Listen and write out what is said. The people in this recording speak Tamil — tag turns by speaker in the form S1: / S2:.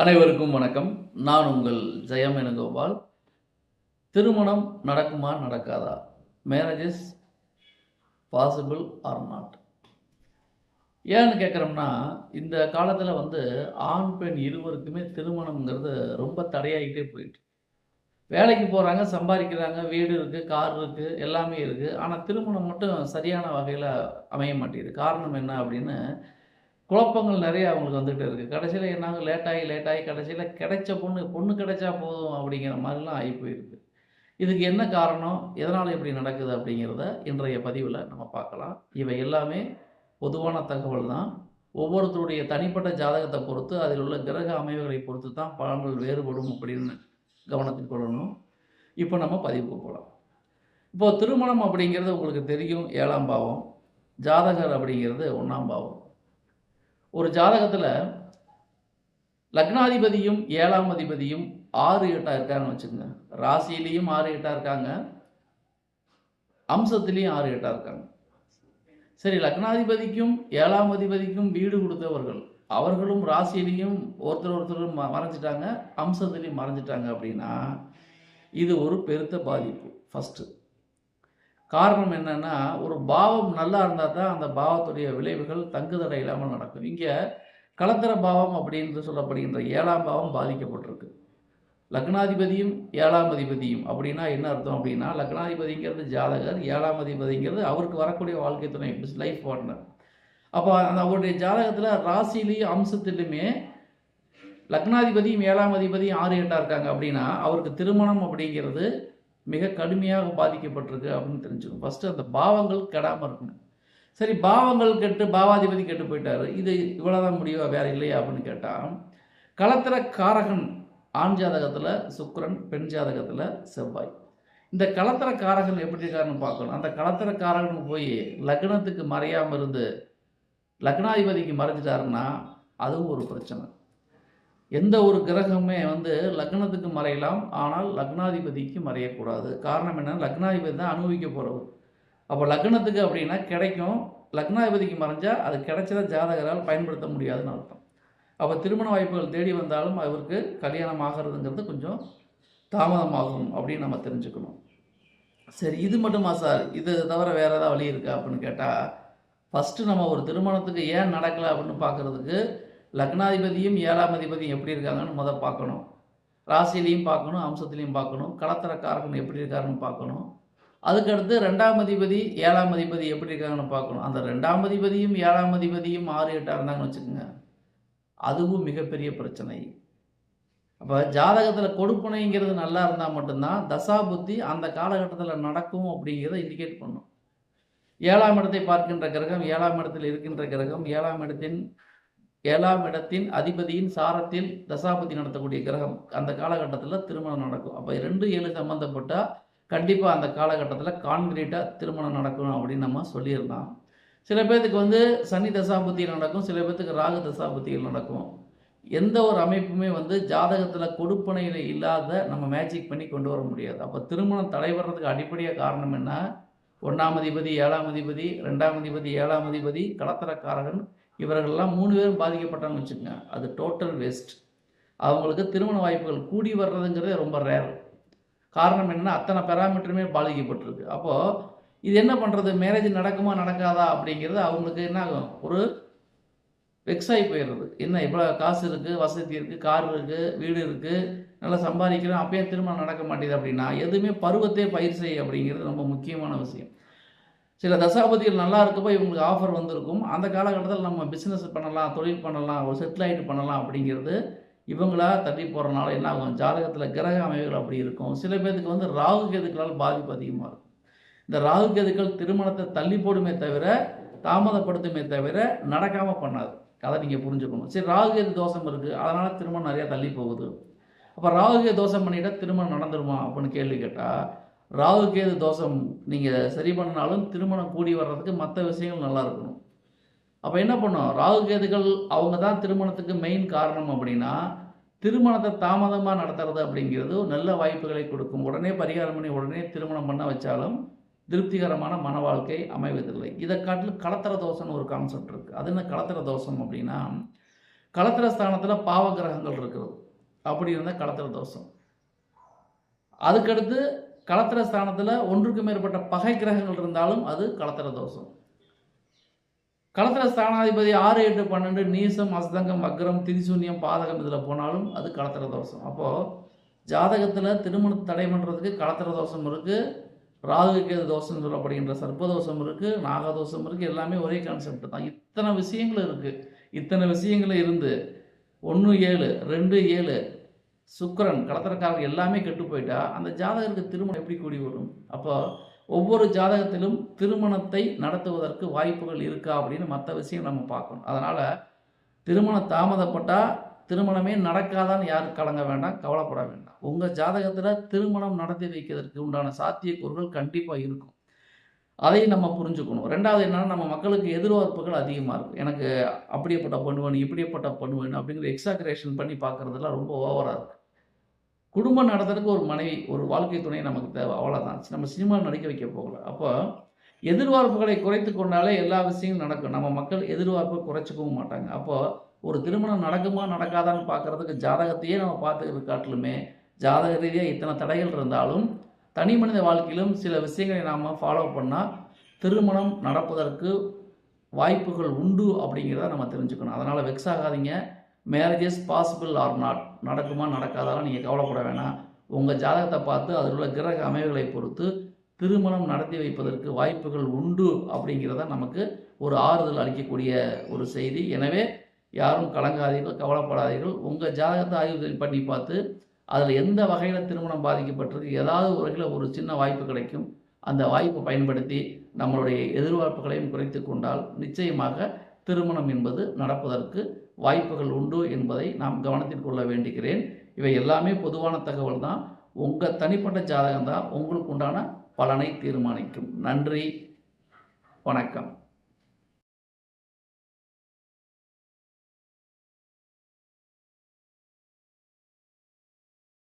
S1: அனைவருக்கும் வணக்கம். நான் உங்கள் ஜெயம் வேணுகோபால் திருமணம் நடக்குமா நடக்காதா? மேரேஜஸ் பாசிபிள் ஆர் நாட் ஏன்னு கேட்குறோம்னா இந்த காலத்தில் வந்து ஆண் பெண் இருவருக்குமே திருமணம்ங்கிறது ரொம்ப தடையாகிட்டே போயிட்டு. வேலைக்கு போகிறாங்க சம்பாதிக்கிறாங்க வீடு இருக்குது கார் இருக்குது எல்லாமே இருக்குது ஆனால் திருமணம் மட்டும் சரியான வகையில் அமைய மாட்டேங்குது. காரணம் என்ன அப்படின்னு குழப்பங்கள் நிறைய அவங்களுக்கு வந்துகிட்டு இருக்குது கடைசியில் என்னாங்க லேட்டாகி லேட்டாகி கடைசியில் கிடைச்ச பொண்ணு பொண்ணு கிடைச்சா போதும் அப்படிங்கிற மாதிரிலாம் ஆகி போயிருக்கு. இதுக்கு என்ன காரணம்? எதனால் இப்படி நடக்குது அப்படிங்கிறத இன்றைய பதிவில் நம்ம பார்க்கலாம். இவை எல்லாமே பொதுவான தகவல் தான். ஒவ்வொருத்தருடைய தனிப்பட்ட ஜாதகத்தை பொறுத்து அதில் உள்ள கிரக அமைவுகளை பொறுத்து தான் பலன்கள் வேறுபடும் அப்படின்னு கவனத்தில் கொள்ளணும். இப்போ நம்ம பதிவுக்கு போகலாம். இப்போது திருமணம் அப்படிங்கிறது உங்களுக்கு தெரியும். ஏழாம் பாவம். ஜாதகர் அப்படிங்கிறது ஒன்றாம் பாவம். ஒரு ஜாதகத்தில் லக்னாதிபதியும் ஏழாம் அதிபதியும் ஆறு எட்டாக இருக்காங்கன்னு வச்சுக்கோங்க. ராசியிலையும் ஆறு எட்டாக இருக்காங்க. அம்சத்திலையும் ஆறு எட்டாக இருக்காங்க. சரி லக்னாதிபதிக்கும் ஏழாம் அதிபதிக்கும் வீடு கொடுத்தவர்கள் அவர்களும் ராசியிலையும் ஒருத்தர் ஒருத்தர் ம மறைஞ்சிட்டாங்க அம்சத்திலையும் மறைஞ்சிட்டாங்க அப்படின்னா இது ஒரு பெருத்த பாதிப்பு. ஃபஸ்ட்டு காரணம் என்னென்னா ஒரு பாவம் நல்லா இருந்தால் தான் அந்த பாவத்துடைய விளைவுகள் தங்குதடை இல்லாமல் நடக்கும். இங்கே கலத்தர பாவம் அப்படின்னு சொல்லப்படுகின்ற ஏழாம் பாவம் பாதிக்கப்பட்டிருக்கு. லக்னாதிபதியும் ஏழாம் அதிபதியும் அப்படின்னா என்ன அர்த்தம் அப்படின்னா லக்னாதிபதிங்கிறது ஜாதகர் ஏழாம் அதிபதிங்கிறது அவருக்கு வரக்கூடிய வாழ்க்கை துணை லைஃப் பார்ட்னர் அப்போ அந்த அவருடைய ஜாதகத்தில் ராசிலையும் அம்சத்திலுமே லக்னாதிபதியும் ஏழாம் அதிபதியும் ஆறு எட்டாக இருக்காங்க அப்படின்னா அவருக்கு திருமணம் அப்படிங்கிறது மிக கடுமையாக பாதிக்கப்பட்டிருக்கு அப்படின்னு தெரிஞ்சுக்கணும். ஃபஸ்ட்டு அந்த பாவங்கள் கெடாமல் இருக்கணும். சரி பாவங்கள் கெட்டு பாவாதிபதி கெட்டு போயிட்டார். இது இவ்வளோதான் முடிவா வேற இல்லையா அப்படின்னு கேட்டால் களத்திர காரகன் ஆண் ஜாதகத்தில் சுக்கரன் பெண் ஜாதகத்தில் செவ்வாய். இந்த களத்திர காரகன் எப்படி இருக்காருன்னு பார்க்கணும். அந்த களத்திர காரகன் போய் லக்னத்துக்கு மறையாமல் இருந்து லக்னாதிபதிக்கு மறைஞ்சிட்டாருன்னா அதுவும் ஒரு பிரச்சனை. எந்த ஒரு கிரகமே வந்து லக்னத்துக்கு மறையலாம் ஆனால் லக்னாதிபதிக்கு மறையக்கூடாது. காரணம் என்ன லக்னாதிபதி தான் அனுபவிக்க போகிறவர் அப்போ லக்னத்துக்கு அப்படின்னா கிடைக்கும். லக்னாதிபதிக்கு மறைஞ்சால் அது கிடைச்சத ஜாதகரால் பயன்படுத்த முடியாதுன்னு அர்த்தம். அப்போ திருமண வாய்ப்புகள் தேடி வந்தாலும் அவருக்கு கல்யாணம் ஆகிறதுங்கிறது கொஞ்சம் தாமதமாகும் அப்படின்னு நம்ம தெரிஞ்சுக்கணும். சரி இது மட்டுமா சார்? இது தவிர வேறு ஏதாவது வழி இருக்கா அப்படின்னு கேட்டால் ஃபஸ்ட்டு நம்ம ஒரு திருமணத்துக்கு ஏன் நடக்கலை அப்படின்னு பார்க்குறதுக்கு லக்னாதிபதியும் ஏழாம் அதிபதியும் எப்படி இருக்காங்கன்னு முதல் பார்க்கணும். ராசிலையும் பார்க்கணும் அம்சத்துலேயும் பார்க்கணும் களத்திரக்காரகன் எப்படி இருக்காருன்னு பார்க்கணும். அதுக்கடுத்து ரெண்டாம் அதிபதி ஏழாம் அதிபதி எப்படி இருக்காங்கன்னு பார்க்கணும். அந்த ரெண்டாம் அதிபதியும் ஏழாம் அதிபதியும் ஆறு எட்டாக இருந்தாங்கன்னு வச்சுக்கோங்க. அதுவும் மிகப்பெரிய பிரச்சனை. அப்போ ஜாதகத்தில் கொடுப்புனைங்கிறது நல்லா இருந்தால் மட்டும்தான் தசா புத்தி அந்த காலகட்டத்தில் நடக்கும் அப்படிங்கிறத இண்டிகேட் பண்ணும். ஏழாம் இடத்தை பார்க்கின்ற கிரகம் ஏழாம் இடத்தில் இருக்கின்ற கிரகம் ஏழாம் இடத்தின் ஏழாம் இடத்தின் அதிபதியின் சாரத்தில் தசாபதி நடத்தக்கூடிய கிரகம் அந்த காலகட்டத்தில் திருமணம் நடக்கும். அப்போ ரெண்டு ஏழு சம்மந்தப்பட்டால் கண்டிப்பாக அந்த காலகட்டத்தில் கான்கிரீட்டாக திருமணம் நடக்கணும் அப்படின்னு நம்ம சொல்லியிருந்தோம் சில பேர்த்துக்கு வந்து சனி தசாபுத்தியில் நடக்கும் சில பேர்த்துக்கு ராகு தசாபுத்தியில் நடக்கும். எந்த ஒரு அமைப்புமே வந்து ஜாதகத்தில் கொடுப்பனையில் இல்லாத நம்ம மேஜிக் பண்ணி கொண்டு வர முடியாது. அப்போ திருமணம் தடைபடுறதுக்கு அடிப்படையாக காரணம் என்ன? ஒன்றாம் அதிபதி ஏழாம் அதிபதி ரெண்டாம் அதிபதி ஏழாம் அதிபதி களத்திரக்காரகன் இவர்கள்லாம் மூணு பேரும் பாதிக்கப்பட்டாங்கன்னு வச்சுக்கோங்க. அது டோட்டல் வேஸ்ட் அவங்களுக்கு திருமண வாய்ப்புகள் கூடி வர்றதுங்கிறதே ரொம்ப ரேர் காரணம் என்னென்னா அத்தனை பெராமீட்டருமே பாதிக்கப்பட்டிருக்கு. அப்போது இது என்ன பண்ணுறது மேரேஜ் நடக்குமா நடக்காதா அப்படிங்கிறது அவங்களுக்கு என்ன ஆகும்? ஒரு வெக்ஸாகி போயிடுறது. என்ன இவ்வளோ காசு இருக்குது வசதி இருக்குது கார் இருக்குது வீடு இருக்குது நல்லா சம்பாதிக்கிறோம் அப்பயே திருமணம் நடக்க மாட்டேது அப்படின்னா எதுவுமே பருவத்தே பயிர் செய் அப்படிங்கிறது ரொம்ப முக்கியமான விஷயம். சில தசாபதிகள் நல்லா இருக்கப்போ இவங்களுக்கு ஆஃபர் வந்திருக்கும். அந்த காலகட்டத்தில் நம்ம பிஸ்னஸ் பண்ணலாம் தொழில் பண்ணலாம் ஒரு செட்டில் ஆகிட்டு பண்ணலாம் அப்படிங்கிறது இவங்களா தட்டி போகிறனால என்ன ஆகும் ஜாதகத்தில் கிரக அமைவுகள் அப்படி இருக்கும். சில பேர்த்துக்கு வந்து ராகு கேதுக்களால் பாதிப்பு அதிகமாக இருக்கும். இந்த ராகு கேதுக்கள் திருமணத்தை தள்ளி போடுமே தவிர தாமதப்படுத்துமே தவிர நடக்காமல் பண்ணாது. அதை நீங்கள் புரிஞ்சுக்கணும். சரி ராகுகேது தோஷம் இருக்குது அதனால் திருமணம் நிறையா தள்ளி போகுது. அப்போ ராகுகே தோஷம் பண்ணிட்டால் திருமணம் நடந்துருமா அப்படின்னு கேள்வி கேட்டால் ராகு கேது தோஷம் நீங்கள் சரி பண்ணினாலும் திருமணம் கூடி வர்றதுக்கு மற்ற விஷயங்கள் நல்லா இருக்கணும். அப்போ என்ன பண்ணும்? ராகுகேதுகள் அவங்க தான் திருமணத்துக்கு மெயின் காரணம் அப்படின்னா திருமணத்தை தாமதமாக நடத்துறது அப்படிங்கிறது நல்ல வாய்ப்புகளை கொடுக்கும். உடனே பரிகாரம் பண்ணி உடனே திருமணம் பண்ண வச்சாலும் திருப்திகரமான மன வாழ்க்கை அமைவதில்லை. இதை காட்டிலும் களத்திர தோஷம்னு ஒரு கான்செப்ட் இருக்குது அது என்ன களத்திர தோஷம் அப்படின்னா களத்திர ஸ்தானத்தில் பாவ கிரகங்கள் இருக்கிறது. அப்படி இருந்தால் களத்திர தோஷம். அதுக்கடுத்து களத்திர ஸ்தானத்தில் ஒன்றுக்கு மேற்பட்ட பகை கிரகங்கள் இருந்தாலும் அது களத்திர தோஷம். களத்திர ஸ்தானாதிபதி ஆறு எட்டு பன்னெண்டு நீசம் அஸ்தங்கம் வக்ரம் திரிசூன்யம் பாதகம் இதில் போனாலும் அது களத்திர தோஷம். அப்போது ஜாதகத்தில் திருமணத்தை தடை பண்ணுறதுக்கு களத்திர தோஷம் இருக்குது ராகு கேது தோஷம் சொல்லப்படுகின்ற சர்ப்பதோஷம் இருக்குது நாகதோஷம் இருக்குது எல்லாமே ஒரே கான்செப்ட் தான். இத்தனை விஷயங்கள் இருக்குது இத்தனை விஷயங்கள் இருந்து ஒன்று ஏழு ரெண்டு ஏழு சுக்கரன் களத்திரக்காரர் எல்லாமே கெட்டு போயிட்டா அந்த ஜாதகருக்கு திருமணம் எப்படி கூடி வரும்? அப்போ ஒவ்வொரு ஜாதகத்திலும் திருமணத்தை நடத்துவதற்கு வாய்ப்புகள் இருக்கா அப்படின்னு மற்ற விஷயம் நம்ம பார்க்கணும். அதனால் திருமணம் தாமதப்பட்டால் திருமணமே நடக்காதான்னு யாரும் கலங்க வேண்டாம் கவலைப்பட வேண்டாம். உங்கள் ஜாதகத்தில் திருமணம் நடத்தி வைக்கிறதுக்கு உண்டான சாத்தியக்கூறுகள் கண்டிப்பாக இருக்கும். அதை நம்ம புரிஞ்சுக்கணும். ரெண்டாவது என்னென்னா நம்ம மக்களுக்கு எதிர்பார்ப்புகள் அதிகமாக இருக்கும். எனக்கு அப்படியேப்பட்ட பண்ணுவேன் இப்படியேப்பட்ட பண்ணுவேன் அப்படிங்கிற எக்ஸாகரேஷன் பண்ணி பார்க்குறதுலாம் ரொம்ப ஓவராக இருக்குது குடும்பம் நடத்துறதுக்கு ஒரு மனைவி ஒரு வாழ்க்கை துணை நமக்கு தேவை. அவ்வளோதான் நம்ம சினிமா நடிக்க வைக்க போகல. அப்போ எதிர்பார்ப்புகளை குறைத்து கொண்டாலே எல்லா விஷயங்களும் நடக்கும். நம்ம மக்கள் எதிர்பார்ப்பை குறைச்சிக்கவும் மாட்டாங்க. அப்போது ஒரு திருமணம் நடக்குமா நடக்காதான்னு பார்க்குறதுக்கு ஜாதகத்தையே நம்ம பார்த்துக்கிறது காட்டிலுமே ஜாதக ரீதியாக இத்தனை தடைகள் இருந்தாலும் தனி மனித வாழ்க்கையிலும் சில விஷயங்களை நாம் ஃபாலோ பண்ணால் திருமணம் நடப்பதற்கு வாய்ப்புகள் உண்டு அப்படிங்கிறத நம்ம தெரிஞ்சுக்கணும். அதனால் வெக்ஸ் ஆகாதீங்க. மேரேஜஸ் பாசிபிள் ஆர் நாட் நடக்குமா நடக்காதாலும் நீங்கள் கவலைப்பட வேணாம். உங்கள் ஜாதகத்தை பார்த்து அதில் உள்ள கிரக அமைவுகளை பொறுத்து திருமணம் நடத்தி வைப்பதற்கு வாய்ப்புகள் உண்டு அப்படிங்கிறத நமக்கு ஒரு ஆறுதல் அளிக்கக்கூடிய ஒரு செய்தி. எனவே யாரும் கலங்காதீர்கள் கவலைப்படாதீர்கள். உங்கள் ஜாதகத்தை ஆய்வு பண்ணி பார்த்து அதில் எந்த வகையில் திருமணம் பாதிக்கப்பட்டிருக்கு ஏதாவது ஒரு வகையில் ஒரு சின்ன வாய்ப்பு கிடைக்கும் அந்த வாய்ப்பை பயன்படுத்தி நம்மளுடைய எதிர்பார்ப்புகளையும் குறைத்து கொண்டால் நிச்சயமாக திருமணம் என்பது நடப்பதற்கு வாய்ப்புகள் உண்டு என்பதை நாம் கவனத்தில் கொள்ள வேண்டுகிறேன். இவை எல்லாமே பொதுவான தகவல் தான் உங்கள் தனிப்பட்ட ஜாதகம் தான் உங்களுக்கு உண்டான பலனை தீர்மானிக்கும். நன்றி. வணக்கம்.